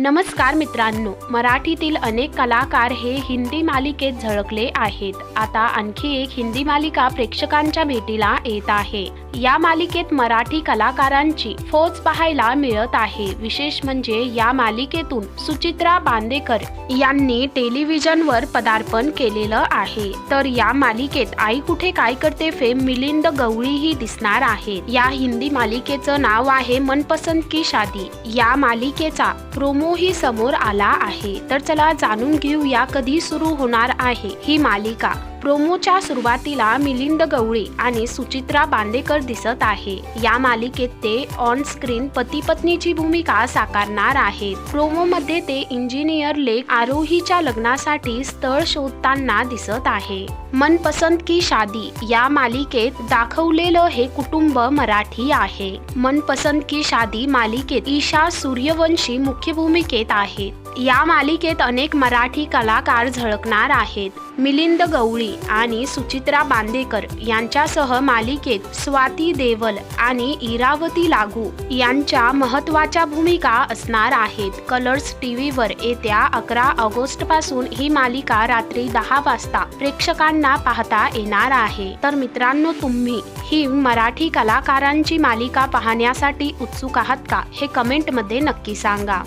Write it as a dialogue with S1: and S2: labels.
S1: नमस्कार मित्रांनो मराठीतील अनेक कलाकार हे हिंदी मालिकेत झळकले आहेत. आता आणखी एक हिंदी मालिका प्रेक्षकांच्या भेटीला येत आहे. या मालिकेत मराठी कलाकारांची फौज पाहायला मिळत आहे. विशेष म्हणजे या मालिकेतून सुचित्रा बांदेकर यांनी टेलिव्हिजनवर पदार्पण केलेलं आहे. तर या मालिकेत आई कुठे काय करते फेम मिलिंद गवळीही दिसणार आहे. या हिंदी मालिकेचं नाव आहे मनपसंत की शादी. या मालिकेचा प्रोमोही समोर आला आहे. तर चला जाणून घेऊया कधी सुरू होणार आहे ही मालिका. प्रोमोच्या सुरुवातीला मिलिंद गवळी आणि सुचित्रा बांदेकर दिसत आहे. या मालिकेत ते ऑन स्क्रीन पती पत्नीची भूमिका साकारणार आहेत. प्रोमो मध्ये ते इंजिनियर लेख आरोहीच्या लग्नासाठी स्थळ शोधताना दिसत आहे. मनपसंत की शादी या मालिकेत दाखवलेलं हे कुटुंब मराठी आहे. मनपसंत की शादी मालिकेत ईशा सूर्यवंशी मुख्य भूमिकेत आहेत. या मालिकेत अनेक मराठी कलाकार झळकणार आहेत. मिलिंद गवळी आणि सुचित्रा बांदेकर यांच्यासह मालिकेत स्वाती देवल आणि इरावती लागू यांच्या महत्त्वाच्या भूमिका असणार आहेत. कलर्स टीव्हीवर येत्या अकरा ऑगस्टपासून ही मालिका रात्री दहा वाजता प्रेक्षकांना पाहता येणार आहे. तर मित्रांनो तुम्ही ही मराठी कलाकारांची मालिका पाहण्यासाठी उत्सुक आहात का? हे कमेंटमध्ये नक्की सांगा.